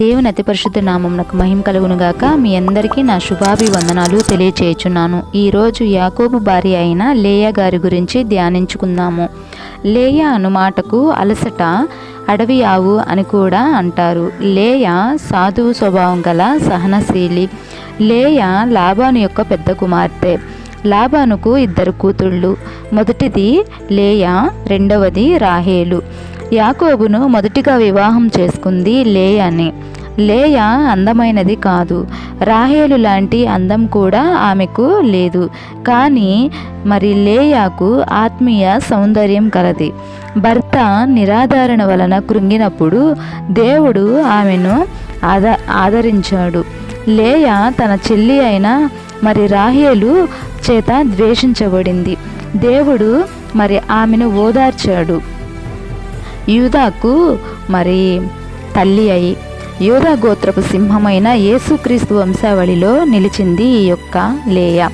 దేవుని అతి పరిశుద్ధ నామమునకు మహిమ కలుగునుగాక మీ అందరికీ నా శుభాభివందనాలు తెలియచేయుచున్నాను. ఈరోజు యాకోబు భార్య అయిన లేయా గారి గురించి ధ్యానించుకుందాము. లేయా అను మాటకు అలసట అడవి ఆవు అని కూడా అంటారు. లేయా సాధువు స్వభావం గల సహనశీలి. లేయా లాభాను యొక్క పెద్ద కుమార్తె. లాభానుకు ఇద్దరు కూతుళ్ళు. మొదటిది లేయా రెండవది రాహేలు. యాకోబును మొదటిగా వివాహం చేసుకుంది లేయాని. లేయ అందమైనది కాదు. రాహేలు లాంటి అందం కూడా ఆమెకు లేదు. కానీ మరి లేయాకు ఆత్మీయ సౌందర్యం కలది. భర్త నిరాధారణ వలన కృంగినప్పుడు దేవుడు ఆమెను ఆద ఆదరించాడు. లేయ తన చెల్లి అయిన మరి రాహేలు చేత ద్వేషించబడింది. దేవుడు మరి ఆమెను ఓదార్చాడు. యూదాకు మరి తల్లి అయి యూదా గోత్రపు సింహమైన యేసుక్రీస్తు వంశావళిలో నిలిచింది ఈ యొక్క లేయ.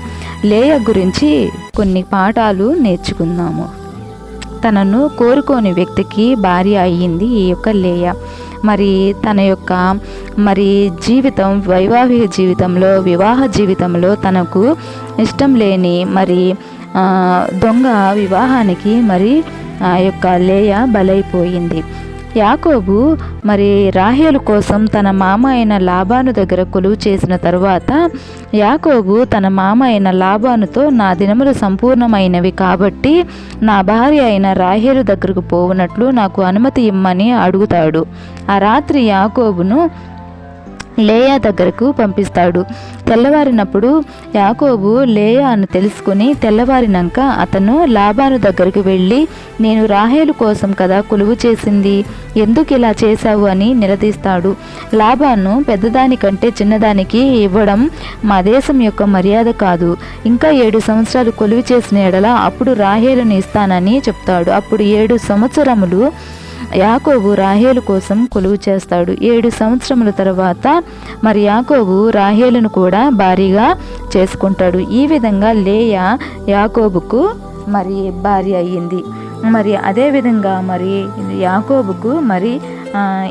లేయ గురించి కొన్ని పాఠాలు నేర్చుకుందాము. తనను కోరుకోని వ్యక్తికి భార్య అయ్యింది ఈ యొక్క లేయ. మరి తన యొక్క మరి జీవితం వైవాహిక జీవితంలో వివాహ జీవితంలో తనకు ఇష్టం లేని మరి దొంగ వివాహానికి మరి ఆ యొక్క లేయ బలైపోయింది. యాకోబు మరి రాహేలు కోసం తన మామ అయిన లాభాను దగ్గర కొలువు చేసిన తరువాత యాకోబు తన మామ అయిన లాభానుతో నా దినములు సంపూర్ణమైనవి కాబట్టి నా భార్య అయిన రాహేలు దగ్గరకు పోవునట్లు నాకు అనుమతి ఇమ్మని అడుగుతాడు. ఆ రాత్రి యాకోబును లేయా దగ్గరకు పంపిస్తాడు. తెల్లవారినప్పుడు యాకోబు లేయా అని తెలుసుకుని తెల్లవారినాక అతను లాభాను దగ్గరకు వెళ్ళి నేను రాహేలు కోసం కదా కొలువు చేసింది? ఎందుకు ఇలా చేశావు అని నిలదీస్తాడు. లాభాను పెద్దదానికంటే చిన్నదానికి ఇవ్వడం మా దేశం యొక్క మర్యాద కాదు. ఇంకా ఏడు సంవత్సరాలు కొలువు చేసిన ఎడల అప్పుడు రాహేలును ఇస్తానని చెప్తాడు. అప్పుడు ఏడు సంవత్సరములు యాకోబు రాహేలు కోసం కొలువు చేస్తాడు. ఏడు సంవత్సరముల తర్వాత మరి యాకోబు రాహేలును కూడా భారీగా చేసుకుంటాడు. ఈ విధంగా లేయ యాకోబుకు మరి భార్య అయ్యింది. మరి అదేవిధంగా మరి యాకోబుకు మరి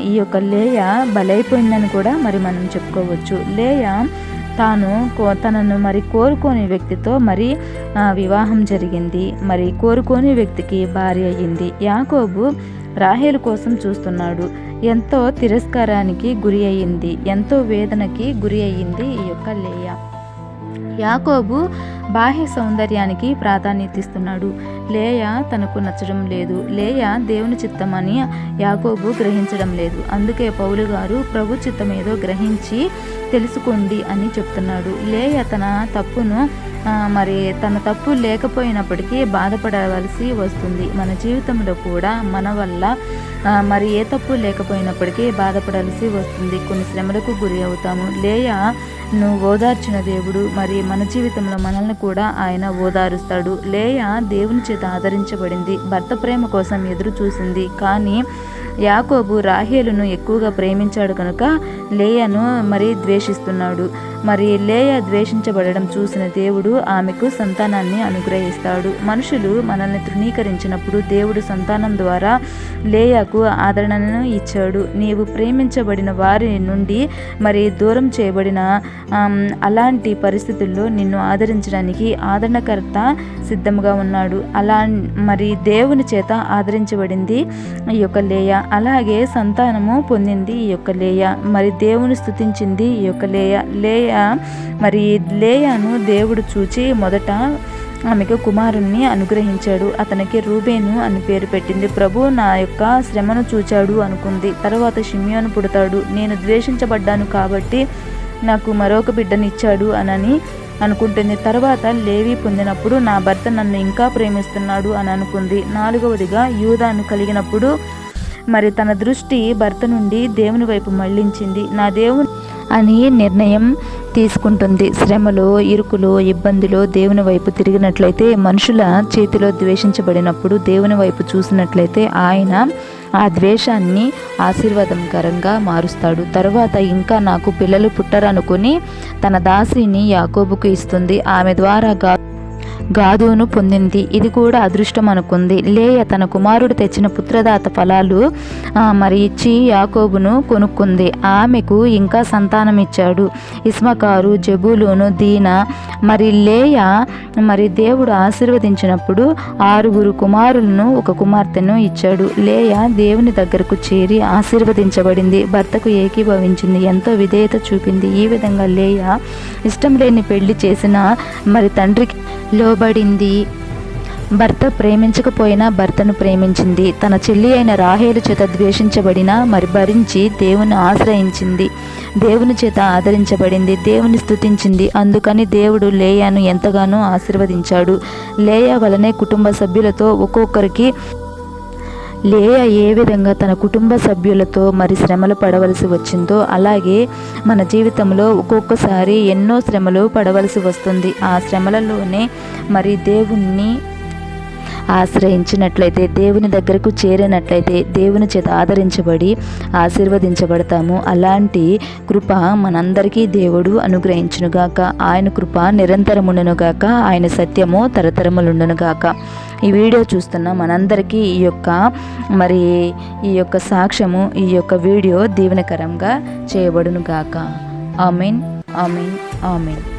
ఈ యొక్క లేయ బలైపోయిందని కూడా మరి మనం చెప్పుకోవచ్చు. లేయ తాను తనను మరి కోరుకోని వ్యక్తితో మరి వివాహం జరిగింది. మరి కోరుకోని వ్యక్తికి భార్య అయ్యింది. యాకోబు రాహేలు కోసం చూస్తున్నాడు. ఎంతో తిరస్కారానికి గురి అయ్యింది. ఎంతో వేదనకి గురి అయ్యింది ఈ యొక్క లేయ. యాకోబు బాహ్య సౌందర్యానికి ప్రాధాన్యత ఇస్తున్నాడు. లేయ తనకు నచ్చడం లేదు. లేయ దేవుని చిత్తమని యాకోబు గ్రహించడం లేదు. అందుకే పౌలు గారు ప్రభు చిత్తం ఏదో గ్రహించి తెలుసుకోండి అని చెప్తున్నాడు. లేయ తన తప్పును మరి తన తప్పు లేకపోయినప్పటికీ బాధపడవలసి వస్తుంది. మన జీవితంలో కూడా మన వల్ల మరి ఏ తప్పు లేకపోయినప్పటికీ బాధపడాల్సి వస్తుంది. కొన్ని శ్రమలకు గురి అవుతాము. లేయ నువ్వు ఓదార్చిన దేవుడు మరి మన జీవితంలో మనల్ని కూడా ఆయన ఓదారుస్తాడు. లేయ దేవుని చేత ఆదరించబడింది భర్త ప్రేమ కోసం ఎదురు చూసింది. కానీ యాకోబు రాహేలును ఎక్కువగా ప్రేమించాడు కనుక లేయను మరి ద్వేషిస్తున్నాడు. మరి లేయ ద్వేషించబడడం చూసిన దేవుడు ఆమెకు సంతానాన్ని అనుగ్రహిస్తాడు. మనుషులు మనల్ని తృణీకరించినప్పుడు దేవుడు సంతానం ద్వారా లేయకు ఆదరణను ఇచ్చాడు. నీవు ప్రేమించబడిన వారి నుండి మరి దూరం చేయబడిన అలాంటి పరిస్థితుల్లో నిన్ను ఆదరించడానికి ఆదరణకర్త సిద్ధంగా ఉన్నాడు. అలా మరి దేవుని చేత ఆదరించబడింది ఈ యొక్క లేయ. అలాగే సంతానము పొందింది ఈ యొక్క లేయ. మరి దేవుని స్థుతించింది ఈ యొక్క లేయ. లేయ మరి లేయాను దేవుడు చూచి మొదట ఆమెకు కుమారుణ్ణి అనుగ్రహించాడు. అతనికి రూబేను అని పేరు పెట్టింది. ప్రభు నా యొక్క శ్రమను చూచాడు అనుకుంది. తర్వాత షిమ్యోను పుడతాడు. నేను ద్వేషించబడ్డాను కాబట్టి నాకు మరొక బిడ్డనిచ్చాడు అనని అనుకుంటుంది. తర్వాత లేవి పొందినప్పుడు నా భర్త నన్ను ఇంకా ప్రేమిస్తున్నాడు అని అనుకుంది. నాలుగవదిగా యూదాను కలిగినప్పుడు మరి తన దృష్టి భర్త నుండి దేవుని వైపు మళ్ళించింది నా దేవుని అని నిర్ణయం తీసుకుంటుంది. శ్రమలో ఇరుకులో ఇబ్బందిలో దేవుని వైపు తిరిగినట్లయితే మనుషుల చేతిలో ద్వేషించబడినప్పుడు దేవుని వైపు చూసినట్లయితే ఆయన ఆ ద్వేషాన్ని ఆశీర్వాదకరంగా మారుస్తాడు. తర్వాత ఇంకా నాకు పిల్లలు పుట్టరనుకుని తన దాసిని యాకోబుకు ఇస్తుంది. ఆమె ద్వారా గాదును పొందింది. ఇది కూడా అదృష్టం అనుకుంది లేయ తన కుమారుడు తెచ్చిన పుత్రదాత ఫలాలు మరి ఇచ్చి యాకోబును కొనుక్కుంది. ఆమెకు ఇంకా సంతానం ఇచ్చాడు ఇస్మకారు జబులును దీన మరి లేయ మరి దేవుడు ఆశీర్వదించినప్పుడు ఆరుగురు కుమారులను ఒక కుమార్తెను ఇచ్చాడు. లేయ దేవుని దగ్గరకు చేరి ఆశీర్వదించబడింది. భర్తకు ఏకీభవించింది. ఎంతో విధేయత చూపింది. ఈ విధంగా లేయ ఇష్టం లేని పెళ్ళి చేసిన మరి తండ్రికి లోబడింది. భర్త ప్రేమించకపోయినా భర్తను ప్రేమించింది. తన చెల్లి అయిన రాహేలు చేత ద్వేషించబడిన మరి భరించి దేవుని ఆశ్రయించింది. దేవుని చేత ఆదరించబడింది. దేవుని స్తుతించింది. అందుకని దేవుడు లేయాను ఎంతగానో ఆశీర్వదించాడు. లేయా వలనే కుటుంబ సభ్యులతో ఒక్కొక్కరికి లేయ ఏ విధంగా తన కుటుంబ సభ్యులతో మరి శ్రమలు పడవలసి వచ్చిందో అలాగే మన జీవితంలో ఒక్కొక్కసారి ఎన్నో శ్రమలు పడవలసి వస్తుంది. ఆ శ్రమలలోనే మరి దేవుణ్ణి ఆశ్రయించినట్లయితే దేవుని దగ్గరకు చేరినట్లయితే దేవుని చేత ఆదరించబడి ఆశీర్వదించబడతాము. అలాంటి కృప మనందరికీ దేవుడు అనుగ్రహించునుగాక. ఆయన కృప నిరంతరముండునుగాక. ఆయన సత్యము తరతరములుండునుగాక. ఈ వీడియో చూస్తున్న మనందరికీ ఈ యొక్క మరి ఈ యొక్క సాక్ష్యము ఈ యొక్క వీడియో దీవెనకరంగా చేయబడును గాక ఆమెన్ ఆమెన్ ఆమెన్.